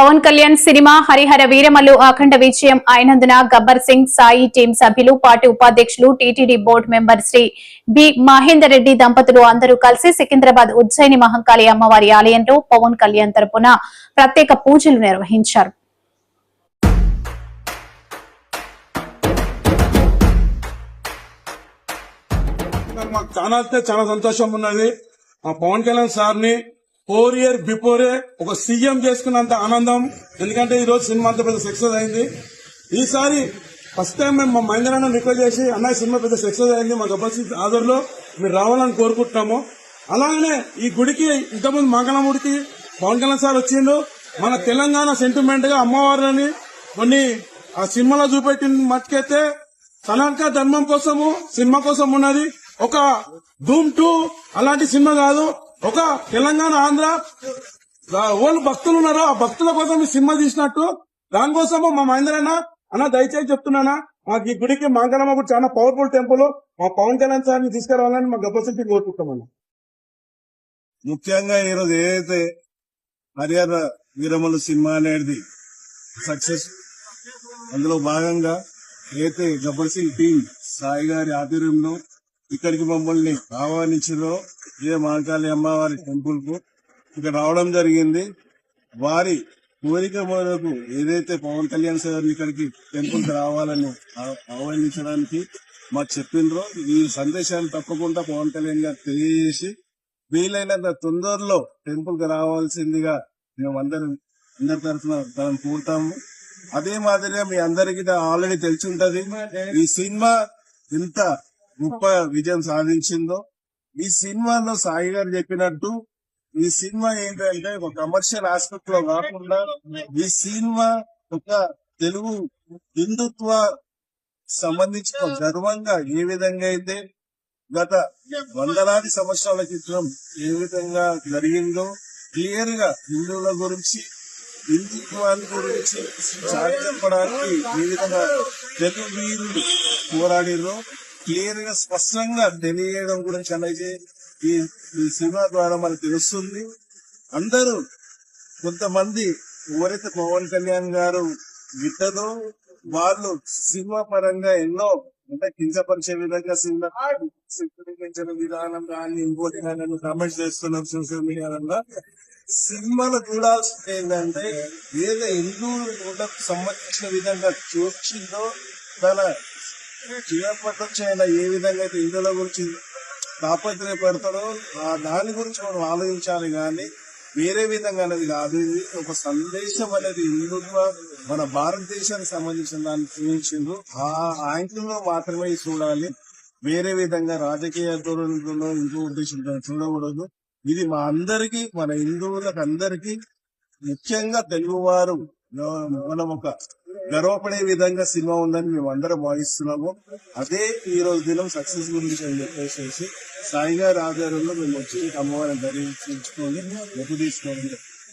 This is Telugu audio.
పవన్ కళ్యాణ్ సినిమా హరిహర వీరమల్లు అఖండ విజయం అయినందున గబ్బర్ సింగ్ సాయి టీం సభ్యులు పార్టీ ఉపాధ్యక్షులు TTD board member Shri B Mahender Reddy దంపతులు అందరూ కలిసి సికింద్రాబాద్ ఉజ్జయిని మహంకాళి అమ్మవారి ఆలయంలో పవన్ కళ్యాణ్ తరపున ప్రత్యేక పూజలు నిర్వహించారు. మాకు చాలా అంటే చాలా సంతోషం ఉన్నది. మా పవన్ కళ్యాణ్ సార్ని ఫోర్ ఇయర్ బిఫోరే ఒక సీఎం చేసుకున్నంత ఆనందం. ఎందుకంటే ఈ రోజు సినిమా అంత పెద్ద సక్సెస్ అయింది. ఈసారి ఫస్ట్ టైం మేము మా మహేంద్ర రిక్వెస్ట్ చేసి అన్నయ్య సినిమా పెద్ద సక్సెస్ అయింది మా గబ్బర్ ఆదర్లో మీరు రావాలని కోరుకుంటున్నాము. అలాగనే ఈ గుడికి ఇంతకుముందు మంగళముడికి పవన్ కళ్యాణ్ సార్ వచ్చిండు. మన తెలంగాణ సెంటిమెంట్గా అమ్మవారిని కొన్ని ఆ సినిమాలో చూపెట్టిన మట్టుకైతే సనాతన ధర్మం కోసము సినిమా కోసం ఉన్నది. ఒక ధూమ్ టూ అలాంటి సినిమా కాదు. ఒక తెలంగాణ ఆంధ్ర వాళ్ళు భక్తులు ఉన్నారు? ఆ భక్తుల కోసం సినిమా తీసినట్టు. దానికోసము మా మహేంద్ర అన్న దయచేసి చెప్తున్నానా మాకు ఈ గుడికి మాంగళమ్మ గుడి చాలా పవర్ఫుల్ టెంపుల్ మా పవన్ కళ్యాణ్ సార్ని తీసుకురావాలని మా గబ్బసింటి కోరుకుంటామన్నా ముఖ్యంగా ఈరోజు ఏదైతే హరిహర వీరమల సినిమా అనేది సక్సెస్ అందులో భాగంగా ఏదైతే గబ్బర్ సింగ్ టీం సాయి గారి ఆధ్వర్యంలో ఇక్కడికి మమ్మల్ని ఆహ్వానించారో ఇదే మహాకాళి అమ్మవారి టెంపుల్కు ఇక్కడ రావడం జరిగింది. వారి కోరిక మేరకు ఏదైతే పవన్ కళ్యాణ్ సార్ ఇక్కడికి టెంపుల్ రావాలని ఆహ్వానించడానికి మాకు చెప్పిండ్రో ఈ సందేశాన్ని తప్పకుండా పవన్ కళ్యాణ్ గారు తెలియజేసి వీలైనంత తొందరలో టెంపుల్కి రావాల్సిందిగా మేము అందరం అందరి తరఫున తనను కోరుతాము. అదే మాదిరిగా మీ అందరికీ ఆల్రెడీ తెలిసి ఉంటది ఈ సినిమా ఎంత గొప్ప విజయం సాధించిందో ఈ సినిమాలో సాయి గారు చెప్పినట్టు ఈ సినిమా ఏంటంటే ఒక కమర్షియల్ ఆస్పెక్ట్లో కాకుండా ఈ సినిమా ఒక తెలుగు హిందుత్వ సంబంధించి గర్వంగా ఏ విధంగా అయితే గత వందలాది సంవత్సరాల క్రితం ఏ విధంగా జరిగిందో క్లియర్గా హిందువుల గురించి హిందుత్వాల గురించి చాటి చెప్పడానికి ఏ విధంగా తెలుగు వీరులు పోరాడిరో క్లియర్గా స్పష్టంగా తెలియడం గురించి అనేది ఈ ఈ సినిమా ద్వారా మనకు తెలుస్తుంది. అందరూ కొంతమంది ఎవరైతే పవన్ కళ్యాణ్ గారు గిట్టదో వాళ్ళు సినిమా పరంగా ఎన్నో అంటే కించపరిచే విధంగా సినిమా చిత్రీకరించిన విధానం కానీ ఇంకోటి కానీ కామెంట్స్ చేస్తున్నాం సోషల్ మీడియాలో సినిమాలు చూడాల్సింది ఏంటంటే ఏదో హిందువులకు సంబంధించిన విధంగా చూచిందో తన చిన్నప్పటి నుంచి ఆయన ఏ విధంగా అయితే హిందువుల గురించి తాపత్రయపడతాడో ఆ దాని గురించి మనం ఆలోచించాలి కానీ వేరే విధంగా అనేది కాదు. ఇది ఒక సందేశం అనేది హిందుత్వ మన భారతదేశానికి సంబంధించిన దాన్ని చూపించిండ్రు ఆ యాంకిల్ మాత్రమే చూడాలి. వేరే విధంగా రాజకీయ ధోరణిలో ఇంకో ఉద్దేశంతో చూడకూడదు. ఇది మా అందరికీ మన హిందువులకు అందరికీ ముఖ్యంగా తెలుగువారు మనం ఒక గర్వపడే విధంగా సినిమా ఉందని మేము అందరం భావిస్తున్నాము. అదే ఈ రోజు దినం సక్సెస్ గురించి అని చెప్పేసి సాయిగారి ఆధారంలో మేము వచ్చి అమ్మవారిని ధరించుకొని ఎప్పుడు తీసుకోవడం